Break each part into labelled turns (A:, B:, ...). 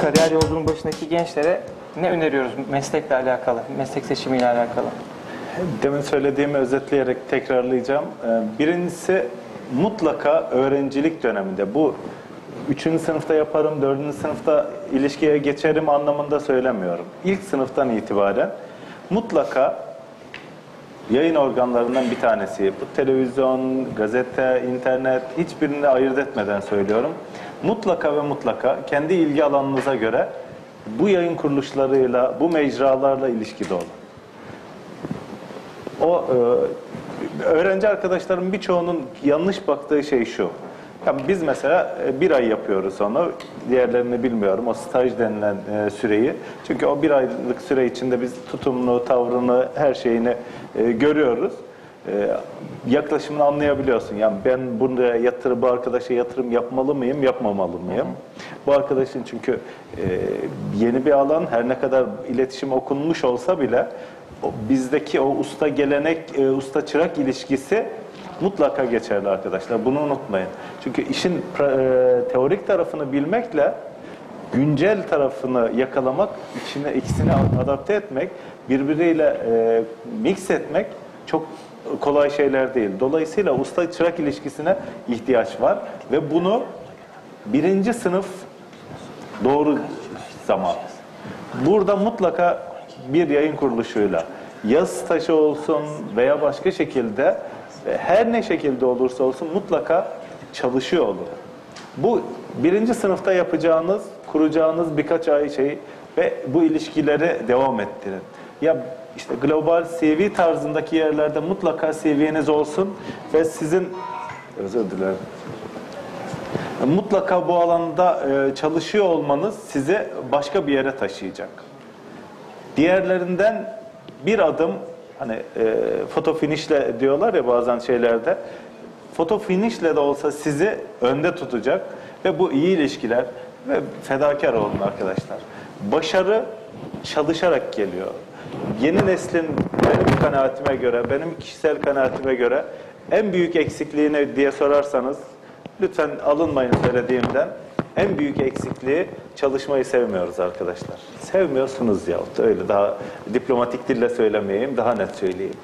A: Kariyer yolculuğunun başındaki gençlere ne öneriyoruz meslekle alakalı, meslek seçimiyle alakalı?
B: Demin söylediğimi özetleyerek tekrarlayacağım. Ee, Birincisi mutlaka öğrencilik döneminde bu üçüncü sınıfta yaparım, dördüncü sınıfta ilişkiye geçerim anlamında söylemiyorum. İlk sınıftan itibaren mutlaka yayın organlarından bir tanesi. Bu televizyon, gazete, internet hiçbirini ayırt etmeden söylüyorum. Mutlaka ve mutlaka kendi ilgi alanınıza göre bu yayın kuruluşlarıyla, bu mecralarla ilişkide olun. O e, öğrenci arkadaşlarım birçoğunun yanlış baktığı şey şu. Ya biz mesela e, bir ay yapıyoruz onu. Diğerlerini bilmiyorum. O staj denilen e, süreyi. Çünkü o bir aylık süre içinde biz tutumunu, tavrını, her şeyini e, görüyoruz. Yaklaşımını anlayabiliyorsun. Yani ben buraya yatırım, bu arkadaşa yatırım yapmalı mıyım, yapmamalı mıyım? Bu arkadaşın çünkü yeni bir alan, her ne kadar iletişim okunmuş olsa bile bizdeki o usta gelenek, usta çırak ilişkisi mutlaka geçerli arkadaşlar. Bunu unutmayın. Çünkü işin e, teorik tarafını bilmekle güncel tarafını yakalamak, içine ikisini adapte etmek, birbiriyle e, mix etmek çok kolay şeyler değil. Dolayısıyla usta çırak ilişkisine ihtiyaç var ve bunu birinci sınıf doğru zaman. Burada mutlaka bir yayın kuruluşuyla yaz stajı olsun veya başka şekilde her ne şekilde olursa olsun mutlaka çalışıyor olun. Bu birinci sınıfta yapacağınız, kuracağınız birkaç ay şey ve bu ilişkileri devam ettirin. Ya işte global CV tarzındaki yerlerde mutlaka CV'niz olsun ve sizin özür dilerim. Mutlaka bu alanda e, çalışıyor olmanız sizi başka bir yere taşıyacak. Diğerlerinden bir adım hani e, foto finişle diyorlar ya bazen şeylerde foto finişle de olsa sizi önde tutacak ve bu iyi ilişkiler ve fedakar olun arkadaşlar. Başarı çalışarak geliyor. Yeni neslin benim kanaatime göre, benim kişisel kanaatime göre en büyük eksikliği ne diye sorarsanız lütfen alınmayın söylediğimden. En büyük eksikliği çalışmayı sevmiyoruz arkadaşlar. Sevmiyorsunuz yahut öyle daha diplomatik dille söylemeyeyim, daha net söyleyeyim.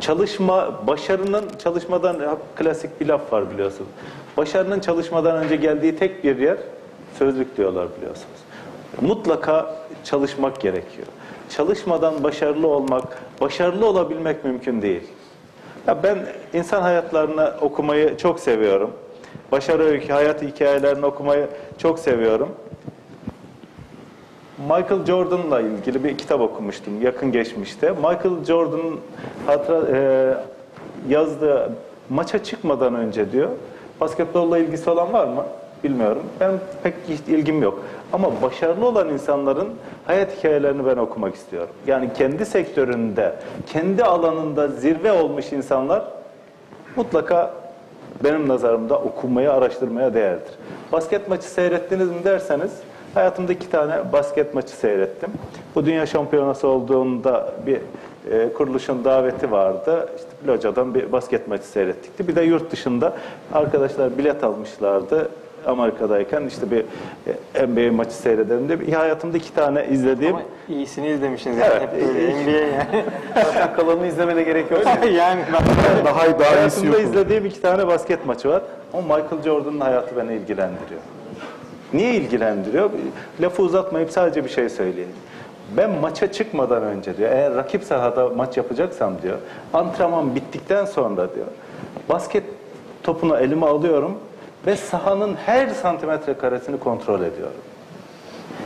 B: Çalışma, başarının çalışmadan klasik bir laf var biliyorsun. Başarının çalışmadan önce geldiği tek bir yer sözlük diyorlar biliyorsunuz. Mutlaka çalışmak gerekiyor. Çalışmadan başarılı olmak, başarılı olabilmek mümkün değil. Ya ben insan hayatlarını okumayı çok seviyorum. Başarı öykü, hayat hikayelerini okumayı çok seviyorum. Michael Jordan'la ilgili bir kitap okumuştum yakın geçmişte. Michael Jordan'ın hatıra, e, yazdığı maça çıkmadan önce diyor. Basketbolla ilgisi olan var mı? Bilmiyorum. Ben pek ilgim yok. Ama başarılı olan insanların hayat hikayelerini ben okumak istiyorum. Yani kendi sektöründe, kendi alanında zirve olmuş insanlar mutlaka benim nazarımda okumaya, araştırmaya değerdir. Basket maçı seyrettiniz mi derseniz, hayatımda iki tane basket maçı seyrettim. Bu dünya şampiyonası olduğunda bir e, kuruluşun daveti vardı. İşte locadan bir basket maçı seyrettikti. Bir de yurt dışında arkadaşlar bilet almışlardı. Amerika'dayken işte bir e, NBA maçı seyredelim diye. Hayatımda iki tane izlediğim
A: Ama iyisini izlemişsiniz
B: Evet.
A: yani hep böyle NBA yani.
C: Zaten kalanını izlemene gerek yok.
A: yani
C: daha daha iyisi
B: Hayatımda
C: yok.
B: izlediğim iki tane basket maçı var. Ama Michael Jordan'ın hayatı beni ilgilendiriyor. Niye ilgilendiriyor? Lafı uzatmayıp sadece bir şey söyleyeyim. Ben maça çıkmadan önce diyor, eğer rakip sahada maç yapacaksam diyor, antrenman bittikten sonra diyor, basket topunu elime alıyorum ve sahanın her santimetre karesini kontrol ediyorum.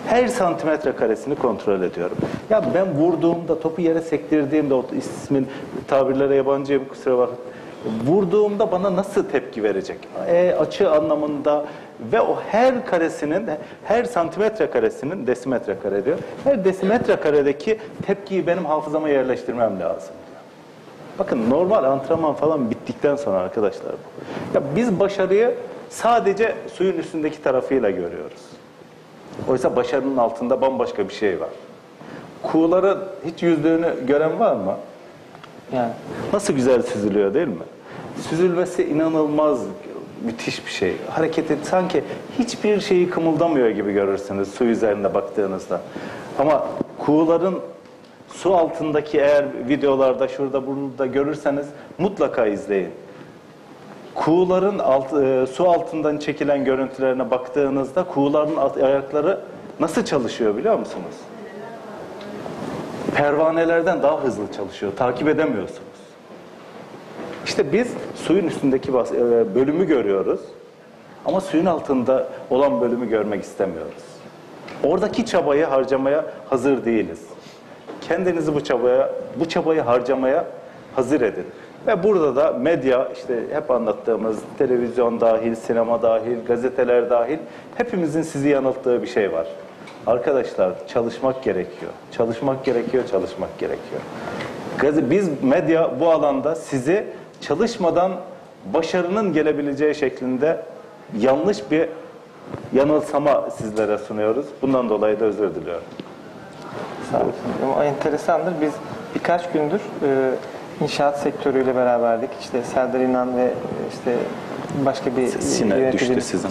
B: Her santimetre karesini kontrol ediyorum. Ya ben vurduğumda, topu yere sektirdiğimde, o ismin tabirlere yabancıyım kusura bakmayın. Vurduğumda bana nasıl tepki verecek? E, açı anlamında ve o her karesinin, her santimetre karesinin, desimetre kare diyor, her desimetre karedeki tepkiyi benim hafızama yerleştirmem lazım. Bakın normal antrenman falan bittikten sonra arkadaşlar bu. Ya biz başarıyı sadece suyun üstündeki tarafıyla görüyoruz. Oysa başarının altında bambaşka bir şey var. Kuğuların hiç yüzdüğünü gören var mı?
A: yani
B: Nasıl güzel süzülüyor değil mi? Süzülmesi inanılmaz müthiş bir şey. Hareket et, sanki hiçbir şeyi kımıldamıyor gibi görürsünüz su üzerinde baktığınızda. Ama kuğuların su altındaki eğer videolarda şurada burada görürseniz mutlaka izleyin. Kuğuların alt, e, su altından çekilen görüntülerine baktığınızda kuğuların alt- ayakları nasıl çalışıyor biliyor musunuz? Pervanelerden daha hızlı çalışıyor. Takip edemiyorsunuz. İşte biz suyun üstündeki e, bölümü görüyoruz. Ama suyun altında olan bölümü görmek istemiyoruz. Oradaki çabayı harcamaya hazır değiliz. Kendinizi bu çabaya, bu çabayı harcamaya hazır edin. Ve burada da medya işte hep anlattığımız televizyon dahil, sinema dahil, gazeteler dahil hepimizin sizi yanılttığı bir şey var. Arkadaşlar çalışmak gerekiyor. Çalışmak gerekiyor, çalışmak gerekiyor. Biz medya bu alanda sizi çalışmadan başarının gelebileceği şeklinde yanlış bir yanılsama sizlere sunuyoruz. Bundan dolayı da özür diliyorum.
A: Sağ olun. Ama enteresandır. Biz birkaç gündür e, inşaat sektörüyle beraberdik. İşte Serdar İnan ve işte başka bir
B: Sine düştü sizin.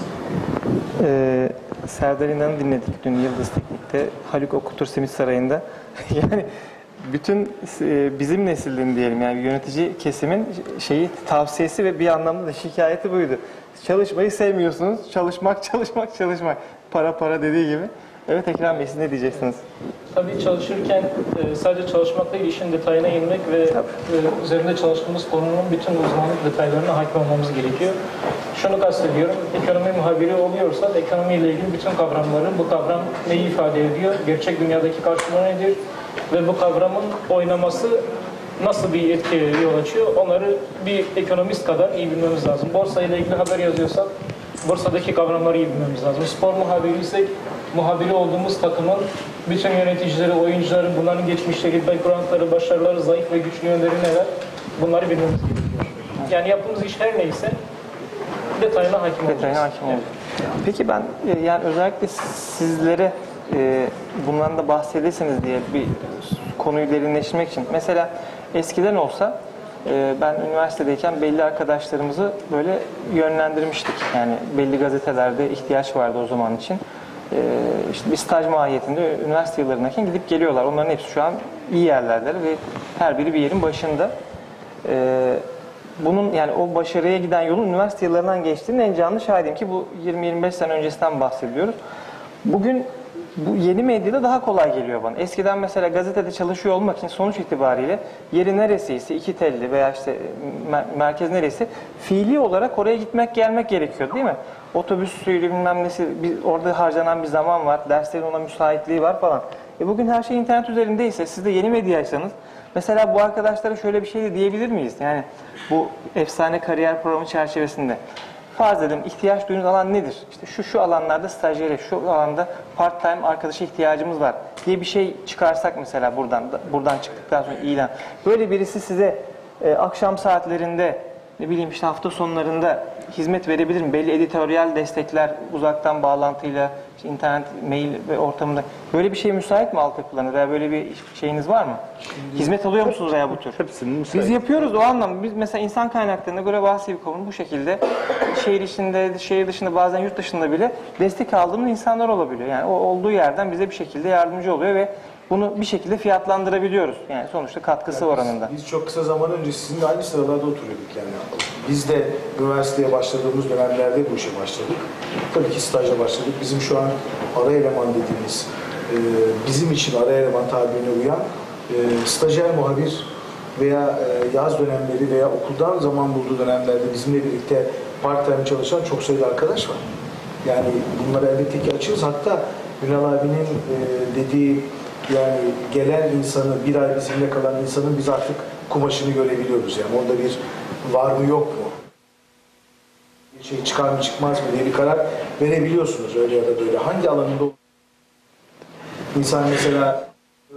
A: Ee, Serdar İnan'ı dinledik dün Yıldız Teknik'te. Haluk Okutur Simit Sarayı'nda. yani bütün e, bizim neslin diyelim yani yönetici kesimin şeyi tavsiyesi ve bir anlamda da şikayeti buydu. Çalışmayı sevmiyorsunuz. Çalışmak, çalışmak, çalışmak. Para para dediği gibi. Evet Ekrem Bey siz ne diyeceksiniz?
D: Tabii çalışırken e, sadece çalışmak değil, işin detayına inmek ve e, üzerinde çalıştığımız konunun bütün uzmanlık detaylarına hakim olmamız gerekiyor. Şunu kastediyorum, ekonomi muhabiri oluyorsa ekonomiyle ilgili bütün kavramları, bu kavram neyi ifade ediyor, gerçek dünyadaki karşılığı nedir ve bu kavramın oynaması nasıl bir etkiye yol açıyor, onları bir ekonomist kadar iyi bilmemiz lazım. Borsa ile ilgili haber yazıyorsak, borsadaki kavramları iyi bilmemiz lazım. Spor muhabiriysek, muhabiri olduğumuz takımın bütün yöneticileri, oyuncuları, bunların geçmişleri, backgroundları, başarıları, zayıf ve güçlü yönleri neler, bunları bilmemiz gerekiyor. Yani yaptığımız iş her neyse detayına hakim olacağız.
A: Detayına hakim olacak. Peki ben e, yani özellikle sizlere e, bundan da bahsederseniz diye bir konuyu derinleştirmek için. Mesela eskiden olsa e, ben üniversitedeyken belli arkadaşlarımızı böyle yönlendirmiştik. Yani belli gazetelerde ihtiyaç vardı o zaman için. E, işte bir staj mahiyetinde üniversite yıllarındayken gidip geliyorlar. Onların hepsi şu an iyi yerlerdeler ve her biri bir yerin başında. Ee, bunun yani o başarıya giden yolun üniversite yıllarından geçtiğinin en canlı şahidiyim ki bu 20-25 sene öncesinden bahsediyoruz. Bugün bu yeni medyada daha kolay geliyor bana. Eskiden mesela gazetede çalışıyor olmak için sonuç itibariyle yeri neresiyse, iki telli veya işte mer- merkez neresi fiili olarak oraya gitmek gelmek gerekiyor değil mi? Otobüsüyle bilmem nesi, bir, orada harcanan bir zaman var, derslerin ona müsaitliği var falan. E bugün her şey internet üzerindeyse, siz de yeni medyaysanız Mesela bu arkadaşlara şöyle bir şey de diyebilir miyiz? Yani bu efsane kariyer programı çerçevesinde. Farz edelim ihtiyaç duyduğunuz alan nedir? İşte şu şu alanlarda stajyere, şu alanda part time arkadaşa ihtiyacımız var diye bir şey çıkarsak mesela buradan buradan çıktıktan sonra ilan. Böyle birisi size e, akşam saatlerinde ne bileyim işte hafta sonlarında hizmet verebilir mi? Belli editoryal destekler uzaktan bağlantıyla işte internet, mail ve ortamında. Böyle bir şey müsait mi altyapılarına veya böyle bir şeyiniz var mı? Hizmet alıyor musunuz veya bu tür?
B: Hepsinin müsait.
A: Biz yapıyoruz o anlamda. Biz mesela insan kaynaklarında global CVCOM'un bu şekilde şehir içinde, şehir dışında bazen yurt dışında bile destek aldığımız insanlar olabiliyor. Yani o olduğu yerden bize bir şekilde yardımcı oluyor ve bunu bir şekilde fiyatlandırabiliyoruz. Yani sonuçta katkısı oranında.
E: Biz çok kısa zaman önce sizinle aynı sıralarda oturuyorduk yani. Biz de üniversiteye başladığımız dönemlerde bu işe başladık. Tabii ki stajla başladık. Bizim şu an ara eleman dediğimiz, e, bizim için ara eleman tabirine uyan e, stajyer muhabir veya e, yaz dönemleri veya okuldan zaman bulduğu dönemlerde bizimle birlikte part time çalışan çok sayıda arkadaş var. Yani bunları elbette ki açığız. Hatta Ünal abinin e, dediği yani gelen insanı, bir ay bizimle kalan insanın biz artık kumaşını görebiliyoruz. Yani orada bir var mı yok mu? Bir şey çıkar mı çıkmaz mı diye bir karar verebiliyorsunuz öyle ya da böyle. Hangi alanında İnsan mesela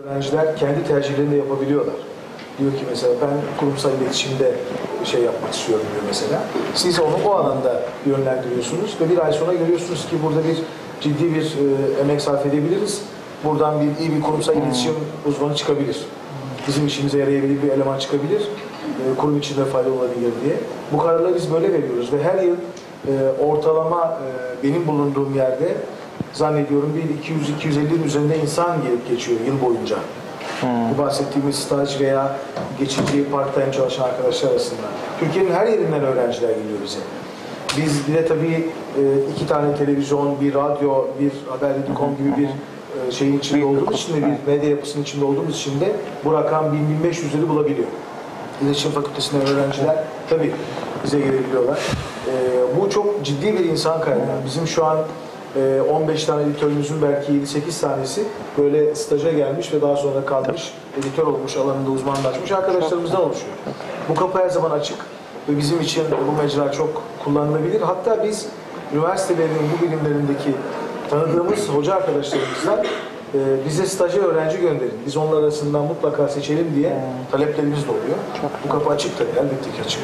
E: öğrenciler kendi tercihlerini de yapabiliyorlar. Diyor ki mesela ben kurumsal iletişimde şey yapmak istiyorum diyor mesela. Siz onu o alanda yönlendiriyorsunuz ve bir ay sonra görüyorsunuz ki burada bir ciddi bir e, emek sarf edebiliriz. Buradan bir iyi bir kurumsal iletişim uzmanı çıkabilir. Bizim işimize yarayabilir bir eleman çıkabilir. E, kurum içinde fayda olabilir diye. Bu kararları biz böyle veriyoruz ve her yıl e, ortalama e, benim bulunduğum yerde zannediyorum bir 200-250'nin üzerinde insan gelip geçiyor yıl boyunca. Bu bahsettiğimiz staj veya geçici part-time çalışan arkadaşlar arasında. Türkiye'nin her yerinden öğrenciler geliyor bize. Biz bir de tabii e, iki tane televizyon, bir radyo, bir haber.com gibi bir e, şeyin içinde olduğumuz için de bir medya yapısının içinde olduğumuz için de bu rakam 1000-1500'leri bulabiliyor. İletişim Fakültesinden öğrenciler tabii bize gelebiliyorlar. E, bu çok ciddi bir insan kaynağı. Bizim şu an e, 15 tane editörümüzün belki 7-8 tanesi böyle staja gelmiş ve daha sonra kalmış, editör olmuş, alanında uzmanlaşmış arkadaşlarımızdan oluşuyor. Bu kapı her zaman açık ve bizim için bu mecra çok kullanılabilir. Hatta biz üniversitelerin bu bilimlerindeki tanıdığımız hoca arkadaşlarımızdan e, bize stajyer öğrenci gönderin. Biz onlar arasından mutlaka seçelim diye taleplerimiz de oluyor. Bu kapı açık tabii, elbette ki açık.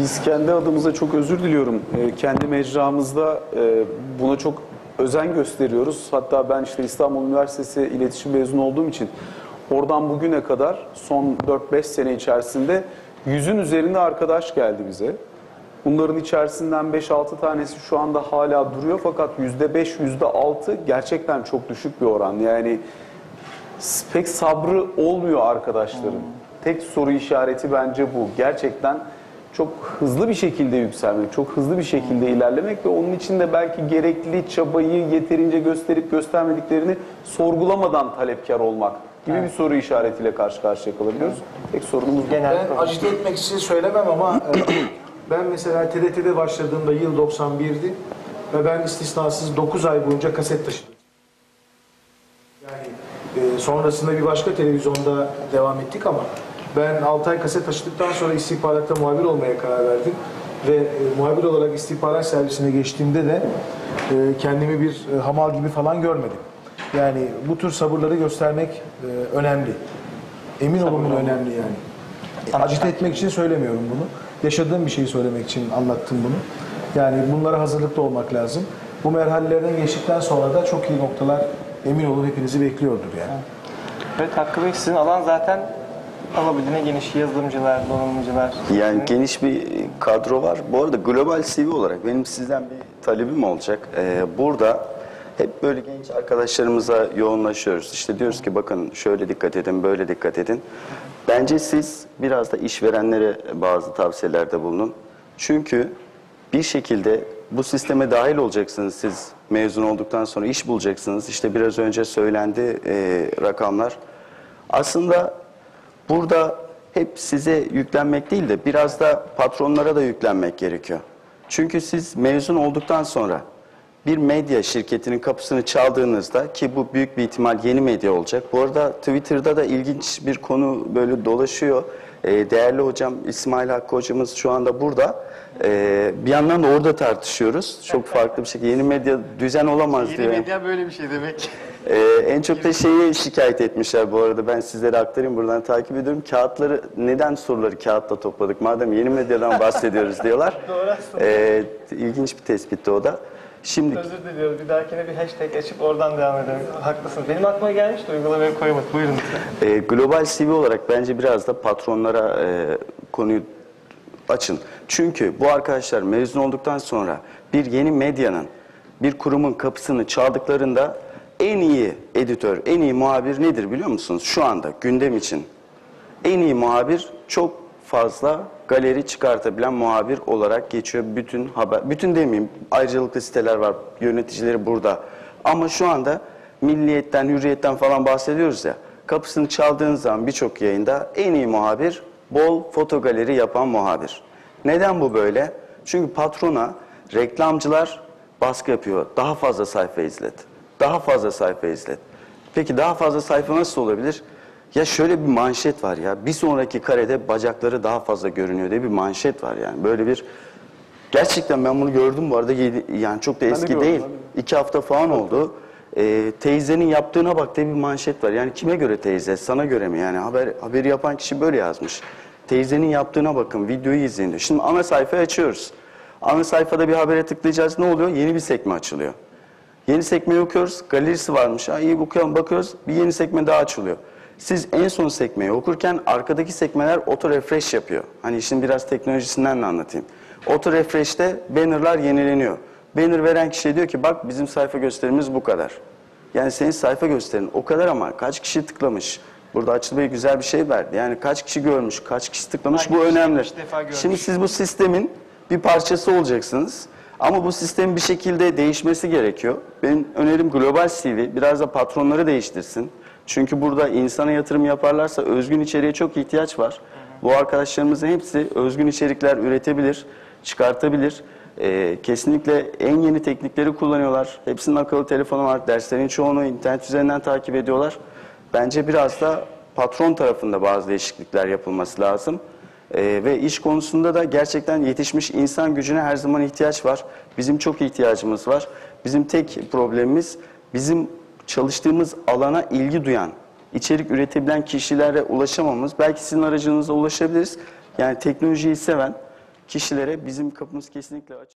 C: Biz kendi adımıza çok özür diliyorum. Ee, Kendi mecramızda e, buna çok özen gösteriyoruz. Hatta ben işte İstanbul Üniversitesi iletişim mezunu olduğum için oradan bugüne kadar son 4-5 sene içerisinde yüzün üzerinde arkadaş geldi bize. Bunların içerisinden 5-6 tanesi şu anda hala duruyor fakat %5, %6 gerçekten çok düşük bir oran. Yani pek sabrı olmuyor arkadaşların. Tek soru işareti bence bu. Gerçekten çok hızlı bir şekilde yükselmek, çok hızlı bir şekilde ilerlemek ve onun için de belki gerekli çabayı yeterince gösterip göstermediklerini sorgulamadan talepkar olmak gibi bir soru işaretiyle karşı karşıya kalabiliyoruz. Tek sorunumuz bu.
A: Genel
E: Ben acite etmek için söylemem ama e, ben mesela TRT'de başladığımda yıl 91'di ve ben istisnasız 9 ay boyunca kaset taşıdım. Yani e, sonrasında bir başka televizyonda devam ettik ama ben 6 ay kaset taşıdıktan sonra istihbaratta muhabir olmaya karar verdim. Ve e, muhabir olarak istihbarat servisine geçtiğimde de e, kendimi bir e, hamal gibi falan görmedim. Yani bu tür sabırları göstermek e, önemli. Emin olun önemli yani. Acite etmek için söylemiyorum bunu. Yaşadığım bir şeyi söylemek için anlattım bunu. Yani bunlara hazırlıklı olmak lazım. Bu merhalelerden geçtikten sonra da çok iyi noktalar emin olun hepinizi bekliyordur yani.
A: Evet Hakkı Bey sizin alan zaten alabildiğine geniş yazılımcılar, donanımcılar.
F: Yani
A: Sizin-
F: geniş bir kadro var. Bu arada global CV olarak benim sizden bir talebim olacak. Ee, burada hep böyle genç arkadaşlarımıza yoğunlaşıyoruz. İşte diyoruz ki bakın şöyle dikkat edin, böyle dikkat edin. Bence siz biraz da işverenlere bazı tavsiyelerde bulunun. Çünkü bir şekilde bu sisteme dahil olacaksınız siz mezun olduktan sonra iş bulacaksınız. İşte biraz önce söylendi e, rakamlar. Aslında burada hep size yüklenmek değil de biraz da patronlara da yüklenmek gerekiyor. Çünkü siz mezun olduktan sonra bir medya şirketinin kapısını çaldığınızda ki bu büyük bir ihtimal yeni medya olacak. Bu arada Twitter'da da ilginç bir konu böyle dolaşıyor. Ee, değerli hocam İsmail Hakkı hocamız şu anda burada. Ee, bir yandan da orada tartışıyoruz. Çok farklı bir şekilde. Yeni medya düzen olamaz diyor.
A: medya böyle bir şey demek.
F: Ee, en çok da şeyi şikayet etmişler bu arada. Ben sizlere aktarayım buradan takip ediyorum. Kağıtları neden soruları kağıtla topladık? Madem yeni medyadan bahsediyoruz diyorlar.
A: Doğru aslında.
F: Ee, ilginç bir tespitti o da. Şimdi
A: Özür diliyoruz. Bir dahakine bir hashtag açıp oradan devam edelim. Haklısınız. Benim aklıma gelmişti uygulamaya koyamadık. Buyurun.
F: e, global CV olarak bence biraz da patronlara e, konuyu açın. Çünkü bu arkadaşlar mezun olduktan sonra bir yeni medyanın, bir kurumun kapısını çaldıklarında en iyi editör, en iyi muhabir nedir biliyor musunuz? Şu anda gündem için en iyi muhabir çok fazla galeri çıkartabilen muhabir olarak geçiyor bütün haber. Bütün demeyeyim ayrıcalıklı siteler var yöneticileri burada. Ama şu anda milliyetten, hürriyetten falan bahsediyoruz ya. Kapısını çaldığınız zaman birçok yayında en iyi muhabir bol fotogaleri yapan muhabir. Neden bu böyle? Çünkü patrona reklamcılar baskı yapıyor. Daha fazla sayfa izlet. Daha fazla sayfa izlet. Peki daha fazla sayfa nasıl olabilir? Ya şöyle bir manşet var ya. Bir sonraki karede bacakları daha fazla görünüyor diye bir manşet var yani. Böyle bir gerçekten ben bunu gördüm bu arada yedi- yani çok da eski
C: gördüm,
F: değil.
C: ben de.
F: İki hafta falan oldu. Ee, teyzenin yaptığına bak diye bir manşet var. Yani kime göre teyze? Sana göre mi? Yani haber haberi yapan kişi böyle yazmış. Teyzenin yaptığına bakın, videoyu izleyin diyor. Şimdi ana sayfayı açıyoruz. Ana sayfada bir habere tıklayacağız. Ne oluyor? Yeni bir sekme açılıyor. Yeni sekmeyi okuyoruz. Galerisi varmış. Ha, iyi okuyalım bakıyoruz. Bir yeni sekme daha açılıyor. Siz en son sekmeyi okurken arkadaki sekmeler auto refresh yapıyor. Hani işin biraz teknolojisinden de anlatayım. Auto refresh'te bannerlar yenileniyor. Banner veren kişi diyor ki bak bizim sayfa gösterimiz bu kadar. Yani senin sayfa gösterin o kadar ama kaç kişi tıklamış? Burada Açıl Bey güzel bir şey verdi. Yani kaç kişi görmüş, kaç kişi tıklamış
A: Hangi
F: bu
A: kişi
F: önemli. Şimdi siz bu sistemin bir parçası olacaksınız. Ama bu sistemin bir şekilde değişmesi gerekiyor. Benim önerim global CV biraz da patronları değiştirsin. Çünkü burada insana yatırım yaparlarsa özgün içeriğe çok ihtiyaç var. Bu arkadaşlarımızın hepsi özgün içerikler üretebilir, çıkartabilir. Ee, kesinlikle en yeni teknikleri kullanıyorlar. Hepsinin akıllı telefonu var. Derslerin çoğunu internet üzerinden takip ediyorlar. Bence biraz da patron tarafında bazı değişiklikler yapılması lazım. Ee, ve iş konusunda da gerçekten yetişmiş insan gücüne her zaman ihtiyaç var. Bizim çok ihtiyacımız var. Bizim tek problemimiz bizim çalıştığımız alana ilgi duyan, içerik üretebilen kişilere ulaşamamız. Belki sizin aracınızla ulaşabiliriz. Yani teknolojiyi seven kişilere bizim kapımız kesinlikle açık.